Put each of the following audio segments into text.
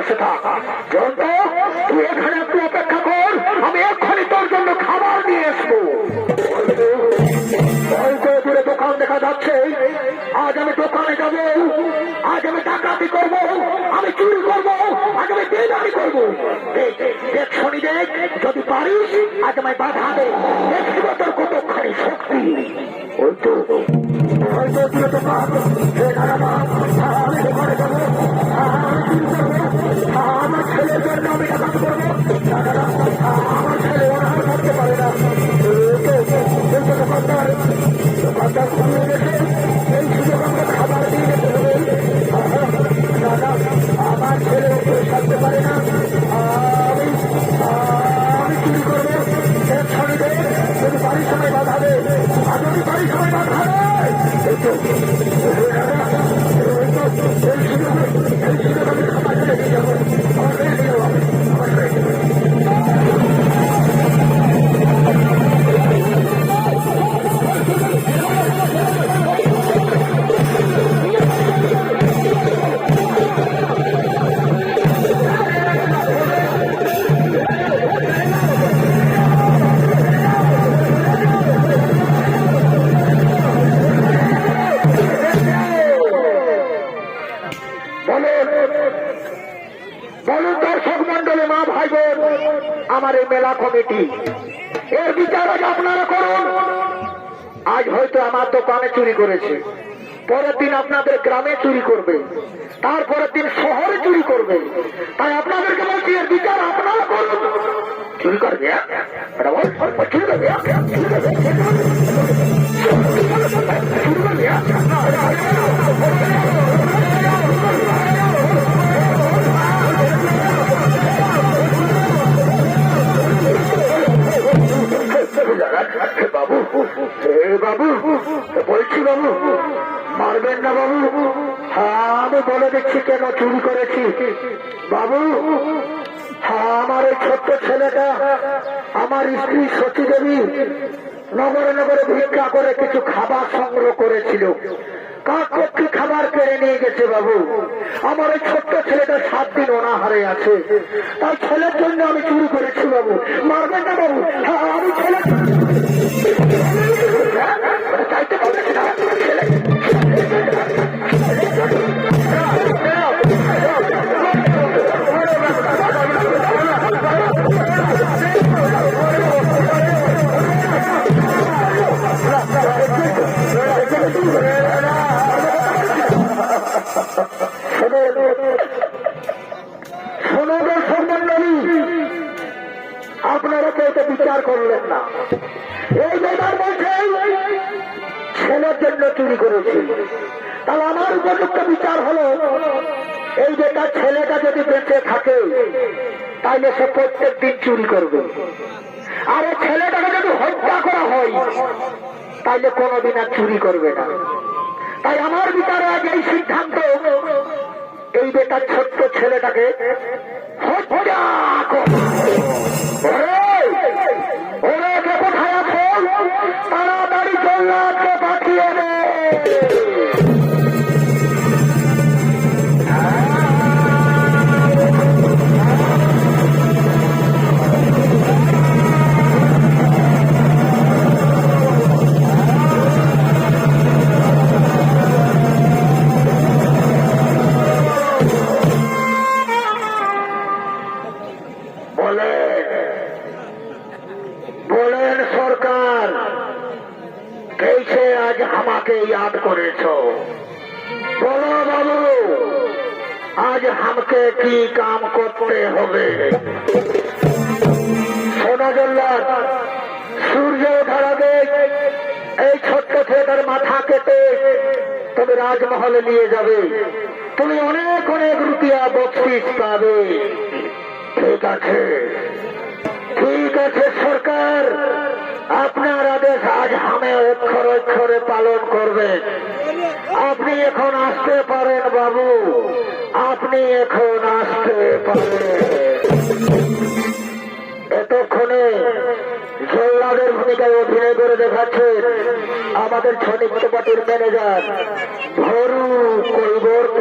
বসে থাক তুই অপেক্ষা কর, আমি এক্ষুনি তোর জন্য খাবার নিয়ে আসব। দূরে দোকান দেখা যাচ্ছে। আজ আমি দোকানে যাব, আজ আমি ডাকাতি করব, আমি চুরি করব, আজ আমি বেদানি করব। দেখ দেখ, শনি, দেখ, যদি পারিস, আজ আমায় বাধা দে। দেখব তোর কতখানি শক্তি। ওই তো হয়তো দূরে দোকান। আমি দোকানে যাব। জন্য আমি ডাকাতি করব আমার ছেলে ওরা করতে পারে না দোকানদার দোকানদার খুলে আমার এই মেলা কমিটি। এর বিচার আজ আপনারা করুন। আজ হয়তো আমার দোকানে চুরি করেছে। পরের দিন আপনাদের গ্রামে চুরি করবে। তারপরের দিন শহরে চুরি করবে। তাই আপনাদেরকে বলছি, এর বিচার আপনারা করুন। চুরি করবে হ্যাঁ? হ্যাঁ? চুরি করবে চুরি করবে বলছি বাবু, মারবেন না বাবু। হ্যাঁ আমি বলে দিচ্ছি কেন চুরি করেছি? বাবু হ্যাঁ আমার এই ছোট্ট ছেলেটা, আমার স্ত্রী সতী দেবী নগরে নগরে ভিক্ষা করে কিছু খাবার সংগ্রহ করেছিল। কাকপক্ষী খাবার কেড়ে নিয়ে গেছে বাবু? আমার ওই ছোট্ট ছেলেটা সাত দিন অনাহারে আছে। তার ছেলের জন্য আমি চুরি করেছি বাবু। মারবেন না বাবু। হ্যাঁ আমি ছেলে বিচার করলেন না। এই বেদার মধ্যে ছেলের জন্য চুরি করেছি। তাহলে আমার উপযুক্ত বিচার হলো, এই বেটার ছেলেটা যদি বেঁচে থাকে, তাইলে সে প্রত্যেক দিন চুরি করবে। আর এই ছেলেটাকে যদি হত্যা করা হয়, তাইলে কোনোদিন আর চুরি করবে না। তাই আমার বিচারে আজ এই সিদ্ধান্ত, এই বেটার ছোট্ট ছেলেটাকে হত্যা করো। ওরে, ওরে কে কোথায় আছো জল্লাদকে পাঠিয়ে দে। অক্ষর অক্ষরে পালন করবেন আপনি এখন আসতে পারেন বাবু। আপনি এখন আসতে পারেন। এতক্ষণে জল্লাদের ভূমিকায় অভিনয় করে দেখাচ্ছেন আমাদের ছনিত্য পার্টির ম্যানেজার, ভরু কৈবর্ত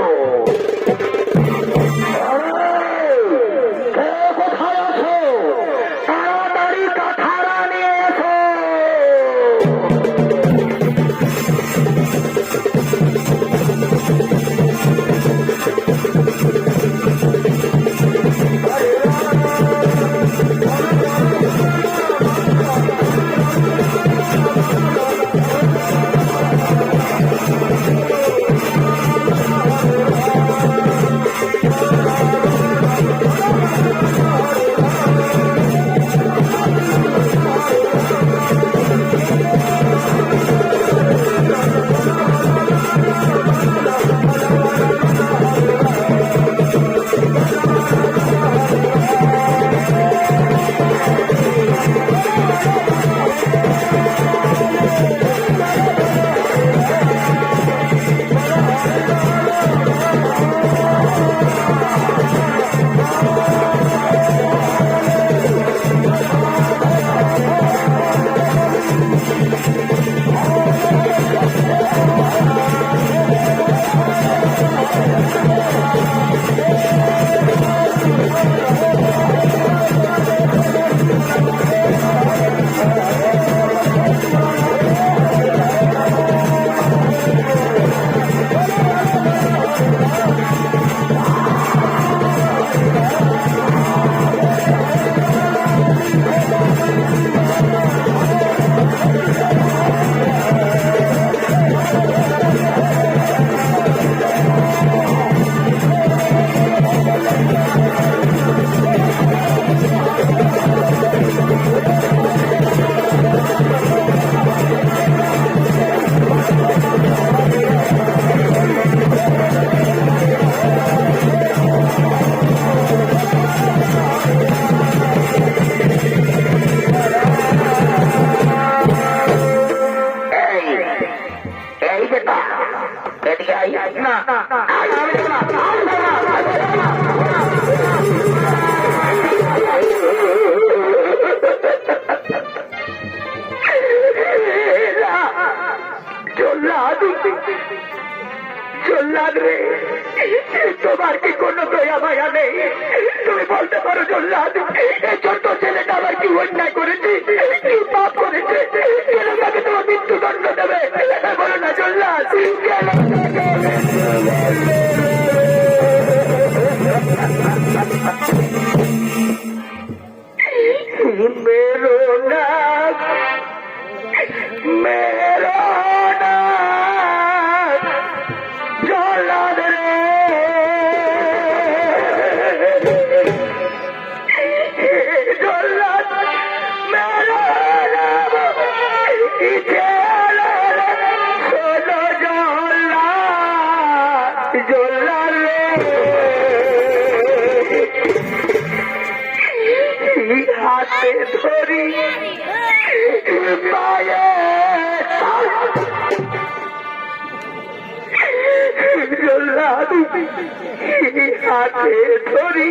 ধরি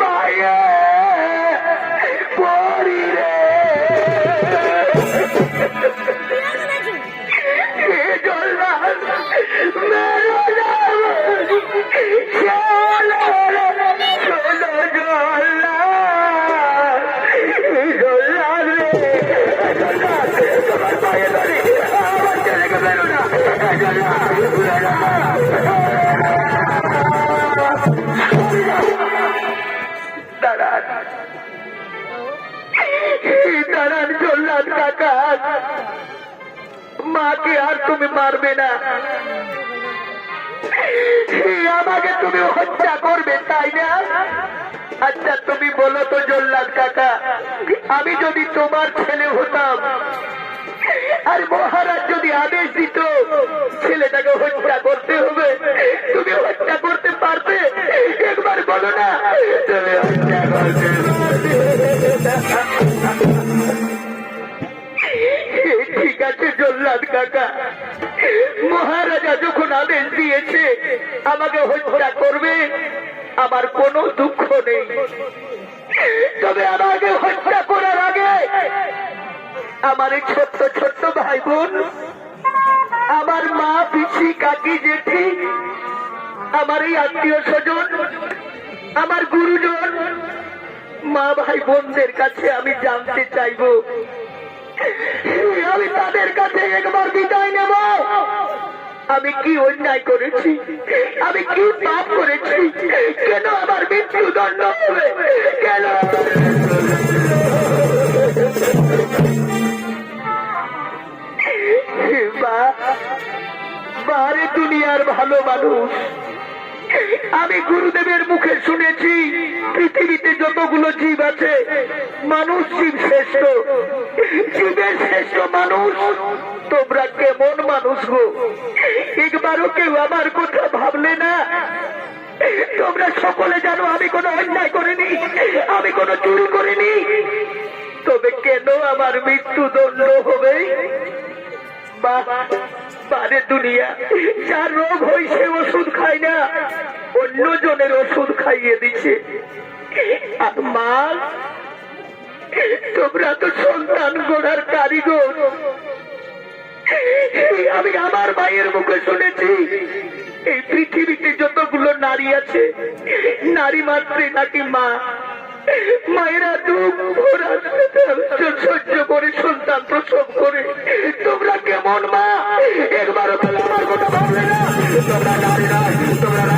পায়ে মাকে আর তুমি মারবে না। আমাকে তুমি হত্যা করবে, তাই না? আচ্ছা তুমি বলো তো জল্লাদ কাকা, আমি যদি তোমার ছেলে হতাম, আর মহারাজ যদি আদেশ দিত, ছেলেটাকে হত্যা করতে হবে, তুমি হত্যা করতে পারবে একবার বলো না। আছে জল্লাদ কাকা? মহারাজা যখন আদেশ দিয়েছে, আমাকে হত্যা করবে, আমার কোনো দুঃখ নেই। তবে আমাকে হত্যা করার আগে আমার এই ছোট্ট ছোট্ট ভাই বোন আমার মা পিসি কাকি জেঠি, আমার এই আত্মীয় স্বজন, আমার গুরুজন, মা ভাই বোনদের কাছে আমি জানতে চাইব। আমি তাদের কাছে একবার বিদায় নেব। আমি কি অন্যায় করেছি? আমি কি পাপ করেছি? কেন আমার মৃত্যুদণ্ড হবে? কেন? বারে দুনিয়ার ভালো মানুষ। আমি গুরুদেবের মুখে শুনেছি, পৃথিবীতে যতগুলো জীব আছে, মানুষ জীব শ্রেষ্ঠ। জীবের শ্রেষ্ঠ মানুষ, তোমরা কেমন মানুষ গো? একবারও কেউ আমার কথা ভাবলে না? তোমরা সকলে জানো আমি কোনো অন্যায় করিনি, আমি কোনো চুরি করিনি। তবে কেন আমার মৃত্যুদণ্ড হবে? বারে দুনিয়া। যার রোগ হয়েছে ওষুধ খায় না, অন্য জনের ওষুধ খাইয়ে দিচ্ছে আর মা, তোমরা তো সন্তান গোড়ার কারিগর। আমি আমার মায়ের মুখে শুনেছি, এই পৃথিবীতে যতগুলো নারী আছে, নারী মাত্রে নাকি মা মায়েরা দুঃখ সহ্য করে, সন্তান প্রসব করে। তোমরা কেমন মা? একবারও তাহলে আমার কথা ভাবলে না। তোমরা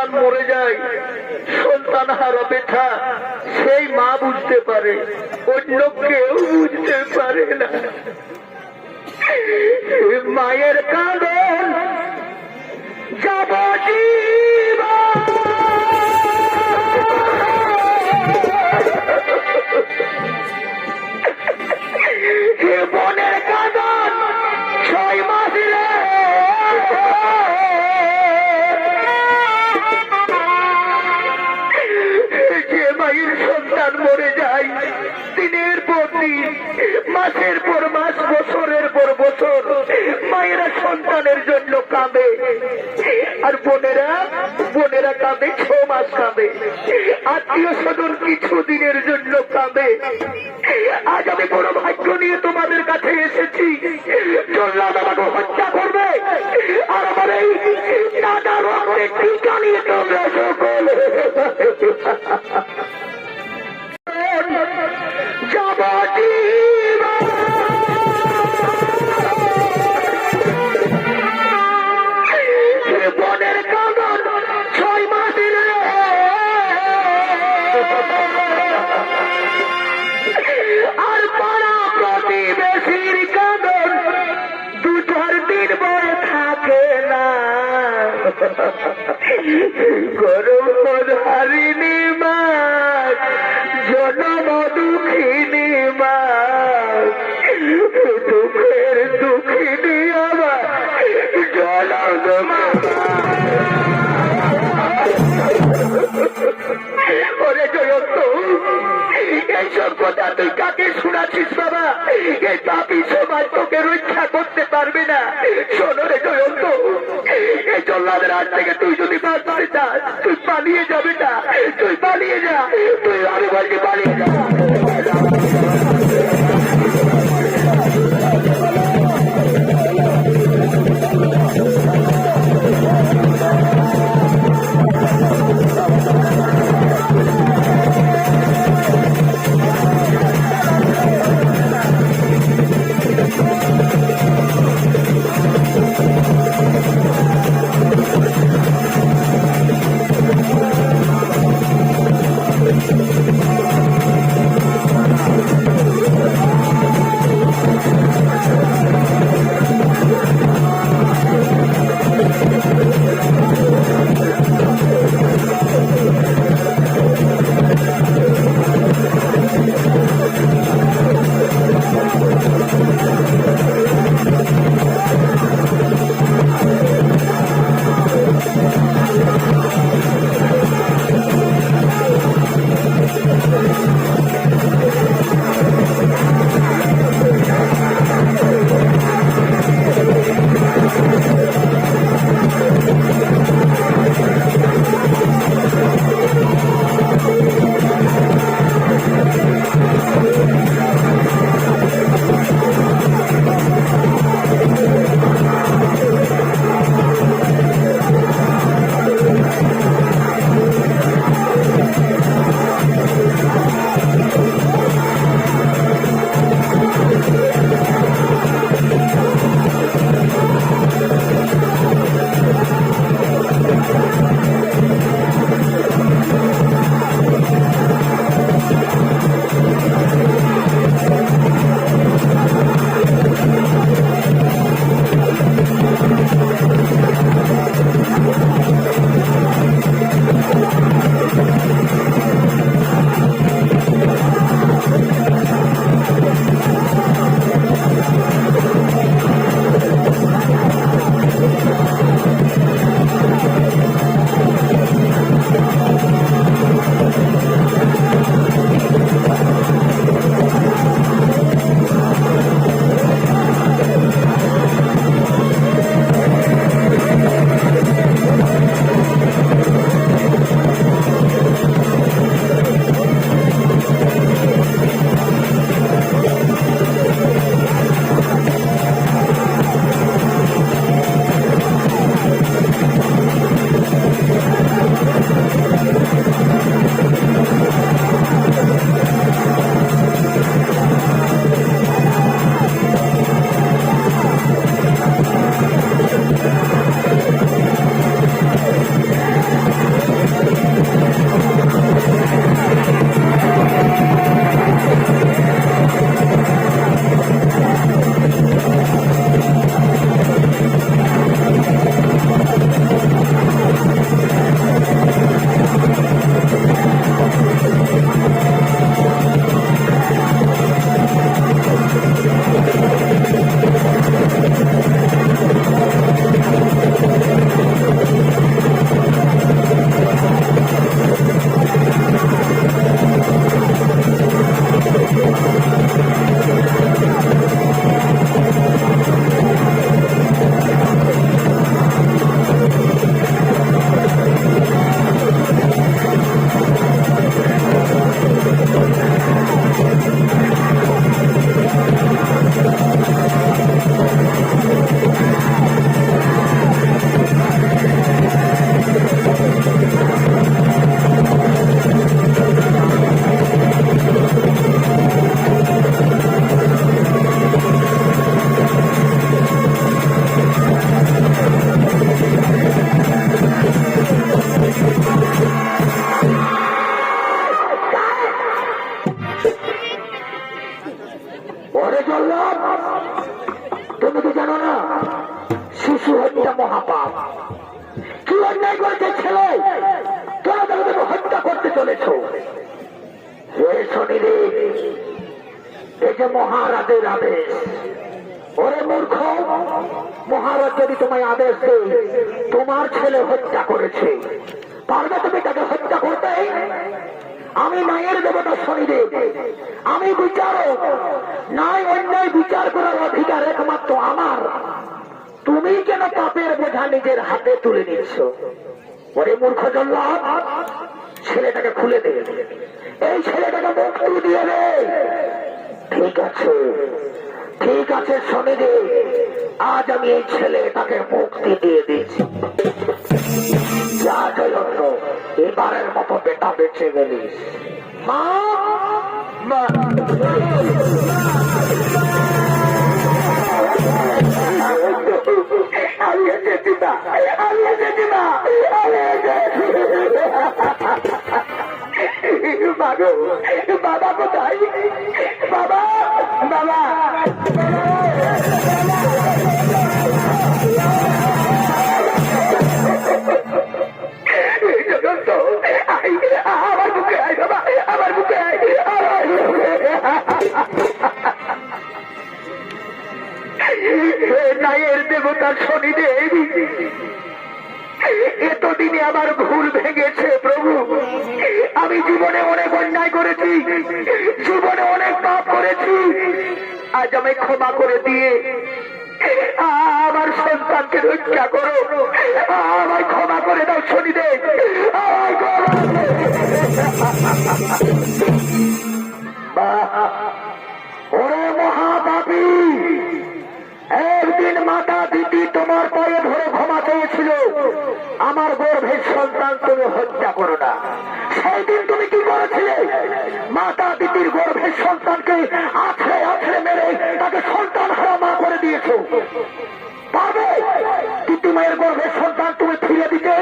সন্তান মরে যায়, সন্তান হারা ব্যথা সেই মা বুঝতে পারে, অন্য কেউ বুঝতে পারে না। মায়ের কারণ যাবতীয় সন্তানের জন্য কাঁদে। আর বোনেরা বোনেরা কাঁদে, ছ মাস কাঁদে। আত্মীয় স্বজন কিছু দিনের জন্য কাঁদে। আজ আমি বড় ভাগ্য নিয়ে তোমাদের কাছে এসেছি। আমাকে হত্যা গরম হারিনি মাছ জনম দুঃখিনী মাছ। দুঃখের দুঃখিনী আমার জনম ওরে জয়ন্ত তোকে রক্ষা করতে পারবে না। শোনো রে জয়ন্ত, এই জল্লাদের হাত থেকে তুই যদি বাঁচতে তুই পালিয়ে যাবে না। তুই পালিয়ে যা, তুই আমি বলছি পালিয়ে যা। বিচার করার অধিকার একমাত্র আমার। তুমি কেন পাপের বোঝা নিজের হাতে তুলে নিচ্ছ? ওরে মূর্খ জল্লাদ, ছেলেটাকে খুলে দে। এই ছেলেটাকে মুক্তি দিয়ে দে। ঠিক আছে ঠিক আছে শনিদেব আজ আমি এই ছেলেটাকে মুক্তি দিয়ে দিচ্ছি এবারের মতো বেটা বেঁচে গেলিস। মা। আমি এসেছি না আমি এসেছি না বাবা কোথায় বাবা বাবা আজ ক্ষমা করে দিয়ে আমার সন্তানকে রক্ষা করো। আমায় ক্ষমা করে দাও মহাপাপী, একদিন মাতা দিদি তোমার পায়ে ধরে ক্ষমা চেয়েছিল। আমার গর্ভের সন্তান তুমি হত্যা করো না। সেই দিন তুমি কি করেছিলে? মাতা দিদির গর্ভের সন্তানকে আছড়ে পারবে? দিদি মায়ের গর্ভের সন্তান তুমি ফিরে দিতে।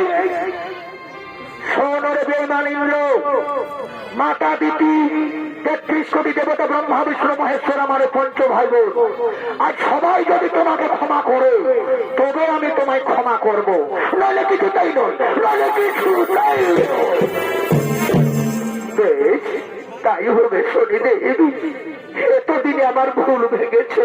সোনরে বেমান ইন্দ্র, মাতা দিতি তেত্রিশ কোটি দেবতা ব্রহ্মা, বিষ্ণু, মহেশ্বর আমার পঞ্চ ভাই বোন আজ সবাই যদি তোমাকে ক্ষমা করে, তবে আমি তোমায় ক্ষমা করব। নইলে কিছু তাই নয়, নইলে কিছু তাই তাই হবে শনিদেব। এতদিনে আমার ভুল ভেঙেছে।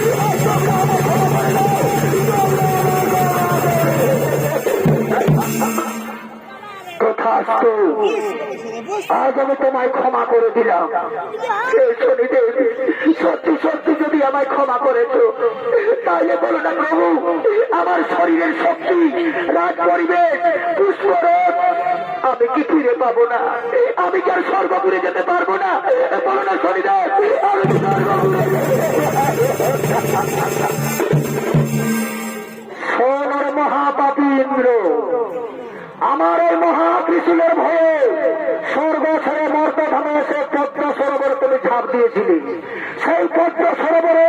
তথাস্তু আজ আমি তোমায় ক্ষমা করে দিলাম সত্যি সত্যি যদি আমায় ক্ষমা করেছ তাহলে বলো না প্রভু আমার শরীরের শক্তি রাজ পরিবেশ পুষ্পরথ আমি কি ফিরে পাবো না আমি কি আর স্বর্গপুরে যেতে পারব না বলো না শনিদেব আমি কি স্বর্গপুরে সোনার মহাপাপী ইন্দ্র। আমার এই মহাত্রিশূলের ভয়ে স্বর্গ ছেড়ে মর্তধামে এসে পদ্ম সরোবরে তুমি ঝাঁপ দিয়েছিলে। সেই পদ্ম সরোবরে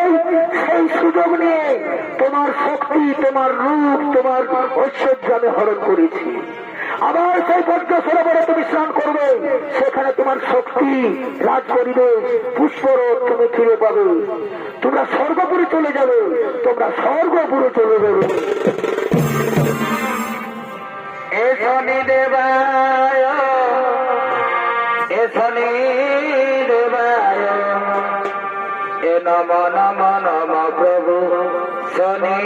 সেই সুযোগ নিয়ে তোমার শক্তি, তোমার রূপ, তোমার ঐশ্বর্য আমি হরণ করেছি। আবার সেই পদ্ম সরোবরে তুমি স্নান করবে, সেখানে তোমার শক্তি, রাজ করিবে পুষ্পরথ তুমি ফিরে পাবে। তোমরা স্বর্গপুরে চলে যাবে, তোমরা স্বর্গপুরে চলে যাবে। এ শনি দেবায় এ শনি দেবায়। এ নম নম নম প্রভু শনি